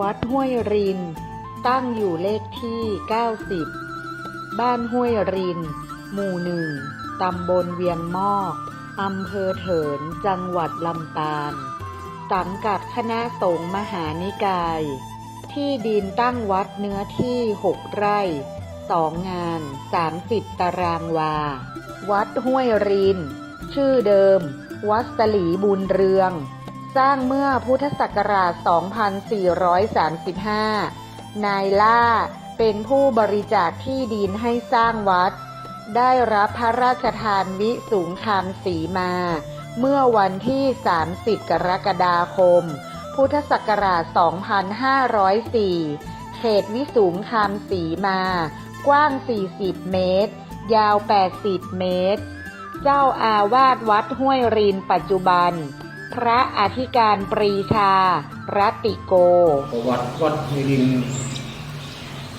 วัดห้วยริน ตั้งอยู่เลขที่ 90 บ้านห้วยริน หมู่หนึ่งตำบลเวียงมอกอำเภอเถิน จังหวัดลำปางสังกัดคณะสงฆ์มหานิกาย ที่ดินตั้งวัดเนื้อที่6ไร่สองงาน30ตารางวา วัดห้วยริน ชื่อเดิม วัดสลีบุญเรือง สร้างเมื่อพุทธศักราช 2435 นายล่าเป็นผู้บริจาคที่ดินให้สร้างวัด ได้รับพระราชทานวิสูงคามสีมา เมื่อวันที่ 30 กรกฎาคม พุทธศักราช 2504 เขตวิสูงคามสีมา กว้าง 40 เมตร ยาว 80 เมตร เจ้าอาวาสวัดห้วยรินปัจจุบัน พระอธิการปรีชา รัติโก ประวัติวัดห้วยริน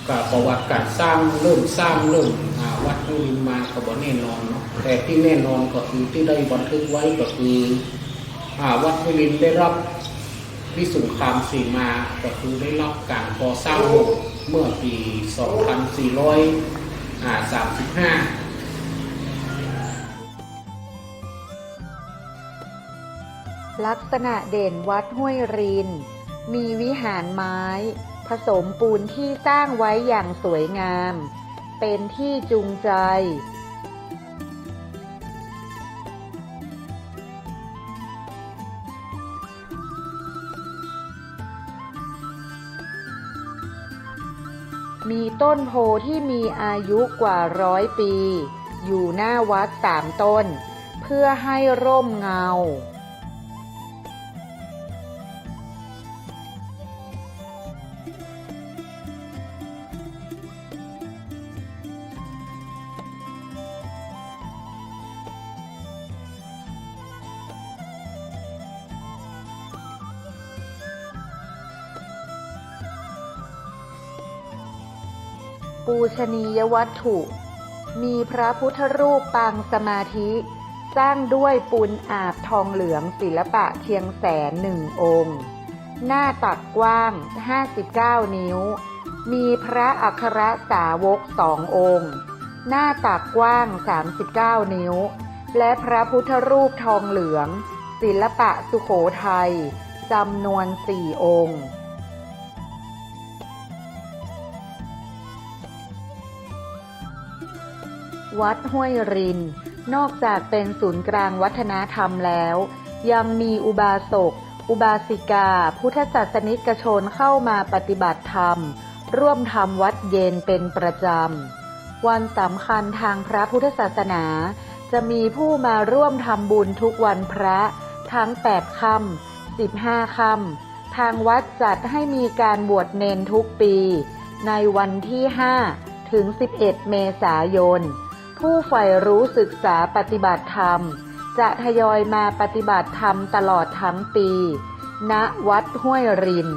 กับประวัติการสร้างเริ่มสร้างเริ่มอ่าวัดห้วยรินมาก็บ่แน่นอนเนาะแต่ที่แน่นอนก็คือที่ได้บันทึกไว้ก็คืออ่าวัดห้วยรินได้รับวิสุงคามสีมาก็คือได้รับการก่อสร้างเมื่อปี 2435 ลักษณะเด่นวัดห้วยริน มีวิหารไม้ ผสมปูนที่สร้างไว้อย่างสวยงาม เป็นที่จูงใจ มีต้นโพที่มีอายุกว่าร้อยปี อยู่หน้าวัดสามต้น เพื่อให้ร่มเงา ปูชนียวัตถุ มีพระพุทธรูปปางสมาธิ สร้างด้วยปูนอาบทองเหลืองศิลปะเชียงแสนหนึ่งองค์ หน้าตักกว้าง 59 นิ้ว มีพระอัครสาวกสององค์ หน้าตักกว้าง 39 นิ้ว และพระพุทธรูปทองเหลือง ศิลปะสุโขทัยจำนวนสี่องค์ วัดห้วยริน นอกจากเป็นศูนย์กลางวัฒนธรรมแล้ว ยังมีอุบาสก อุบาสิกา พุทธศาสนิกชนเข้ามาปฏิบัติธรรม ร่วมทำวัดเย็นเป็นประจำ วันสำคัญทางพระพุทธศาสนา จะมีผู้มาร่วมทำบุญทุกวันพระ ทั้ง 8 ค่ำ 15 ค่ำ ทางวัดจัดให้มีการบวชเนนทุกปี ในวันที่ 5 ถึง 11 เมษายน ผู้ใฝ่รู้ศึกษาปฏิบัติธรรม จะทยอยมาปฏิบัติธรรมตลอดทั้งปี ณ วัดห้วยริน